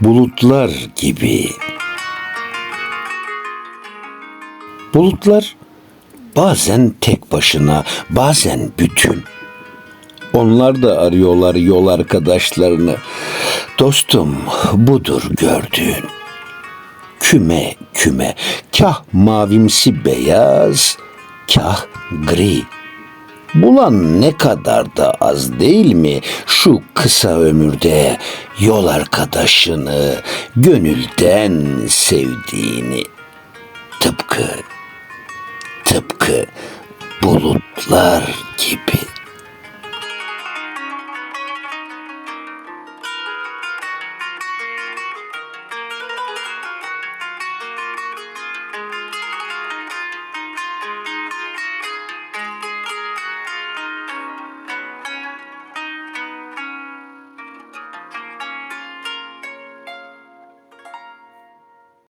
bulutlar gibi. Bulutlar bazen tek başına, bazen bütün. Onlar da arıyorlar yol arkadaşlarını. Dostum budur gördüğün. Küme küme, kah mavimsi beyaz, kah gri. Bulan ne kadar da az değil mi şu kısa ömürde yol arkadaşını gönülden sevdiğini. Tıpkı tıpkı bulutlar gibi.